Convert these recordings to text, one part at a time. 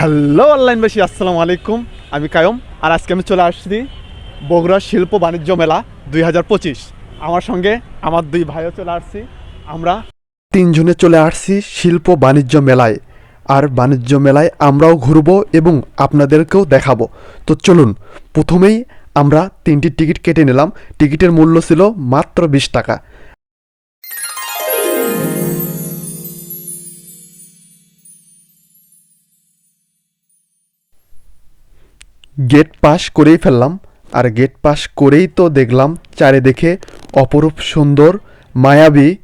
Hello অনলাইনবাসী আসসালামু আলাইকুম। আমি কায়ম, আর আজকে আমি চলে আসছি বগুড়া শিল্প বাণিজ্য মেলা দুই হাজার পঁচিশ। আমার সঙ্গে আমার দুই ভাইও চলে আসছি। আমরা তিনজনে চলে আসছি শিল্প বাণিজ্য মেলায়। আর বাণিজ্য মেলায় আমরাও ঘুরবো এবং আপনাদেরকেও দেখাবো। তো চলুন, প্রথমেই আমরা তিনটি টিকিট কেটে নিলাম। টিকিটের মূল্য ছিল মাত্র বিশ টাকা। গেট পাস করেই ফেললাম। আর গেট পাস করেই তো দেখলাম চারিদিকে অপরূপ সুন্দর মায়াবী।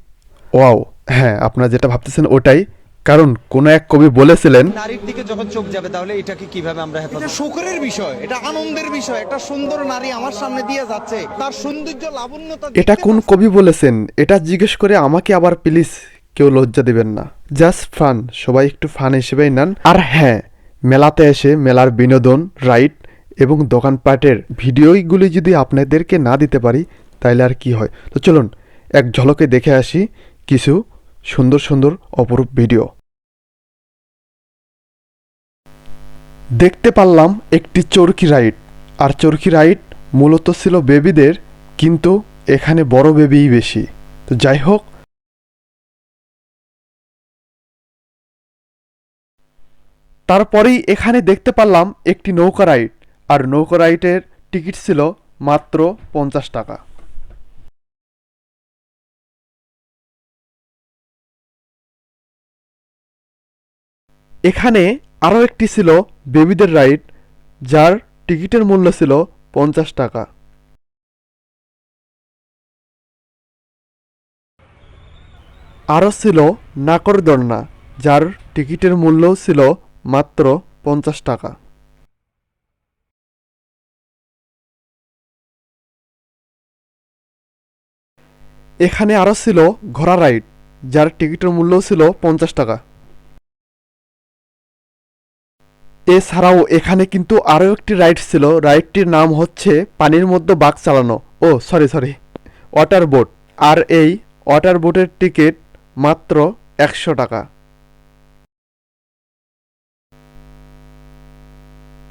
ওয়াও হ্যাঁ আপনারা যেটা ভাবতেছেন ওটাই। কারণ কোনো এক কবি বলেছিলেন নারীর দিকে যখন চোখ যাবে তাহলে এটাকে কীভাবে আমরা এটা সুখের বিষয় এটা আনন্দের বিষয়। একটা সুন্দর নারী আমার সামনে দিয়ে যাচ্ছে তার সৌন্দর্য লাবণ্যতা এটা কোন কবি বলেছেন? এটা জিজ্ঞেস করে আমাকে আবার প্লিজ কেউ লজ্জা দিবেন না। জাস্ট ফান সবাই একটু ফান হিসেবেই নেন। আর হ্যাঁ মেলাতে এসে মেলার বিনোদন রাইড এবং দোকানপাটের ভিডিওগুলি যদি আপনাদেরকে না দিতে পারি তাহলে আর কি হয়? তো চলুন, এক ঝলকে দেখে আসি কিছু সুন্দর সুন্দর অপরূপ ভিডিও। দেখতে পারলাম একটি চরকি রাইড। আর চরকি রাইড মূলত ছিল বেবিদের, কিন্তু এখানে বড় বেবিই বেশি। তো যাই হোক, তারপরেই এখানে দেখতে পারলাম একটি নৌকা রাইড। আর নৌকো রাইডের টিকিট ছিল মাত্র পঞ্চাশ টাকা। এখানে আরও একটি ছিল বেবিদের রাইড, যার টিকিটের মূল্য ছিল পঞ্চাশ টাকা। আরও ছিল নাকরদন্না যার টিকিটের মূল্যও ছিল মাত্র পঞ্চাশ টাকা। এখানে আরও ছিল ঘোড়া রাইড, যার টিকিটের মূল্য ছিল পঞ্চাশ টাকা। এছাড়াও এখানে কিন্তু আরও একটি রাইড ছিল, রাইডটির নাম হচ্ছে পানির মধ্যে বাঘ চালানো। ও সরি সরি ওয়াটার বোট। আর এই ওয়াটার বোটের টিকিট মাত্র একশো টাকা।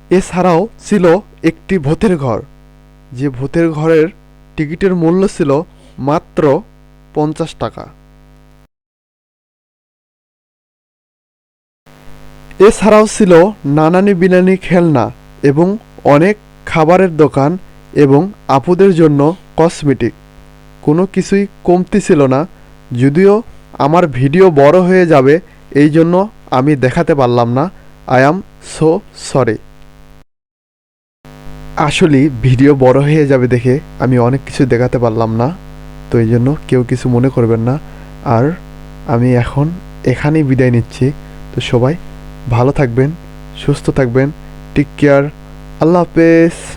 এছাড়াও ছিল একটি ভূতের ঘর। যে ভূতের ঘরের টিকিটের মূল্য ছিল মাত্র পঞ্চাশ টাকা। এছাড়াও ছিল নানানি বিনানি খেলনা এবং অনেক খাবারের দোকান এবং আপুদের জন্য কসমেটিক। কোনো কিছুই কমতি ছিল না, যদিও আমার ভিডিও বড় হয়ে যাবে, এই জন্য আমি দেখাতে পারলাম না। আই অ্যাম সো সরি আসলে ভিডিও বড় হয়ে যাবে দেখে আমি অনেক কিছু দেখাতে পারলাম না। তো এই জন্য কেউ কিছু মনে করবেন না। আর আমি এখন এখানেই বিদায় নিচ্ছি। তো সবাই ভালো থাকবেন, সুস্থ থাকবেন। টেক কেয়ার আল্লাহ হাফেজ।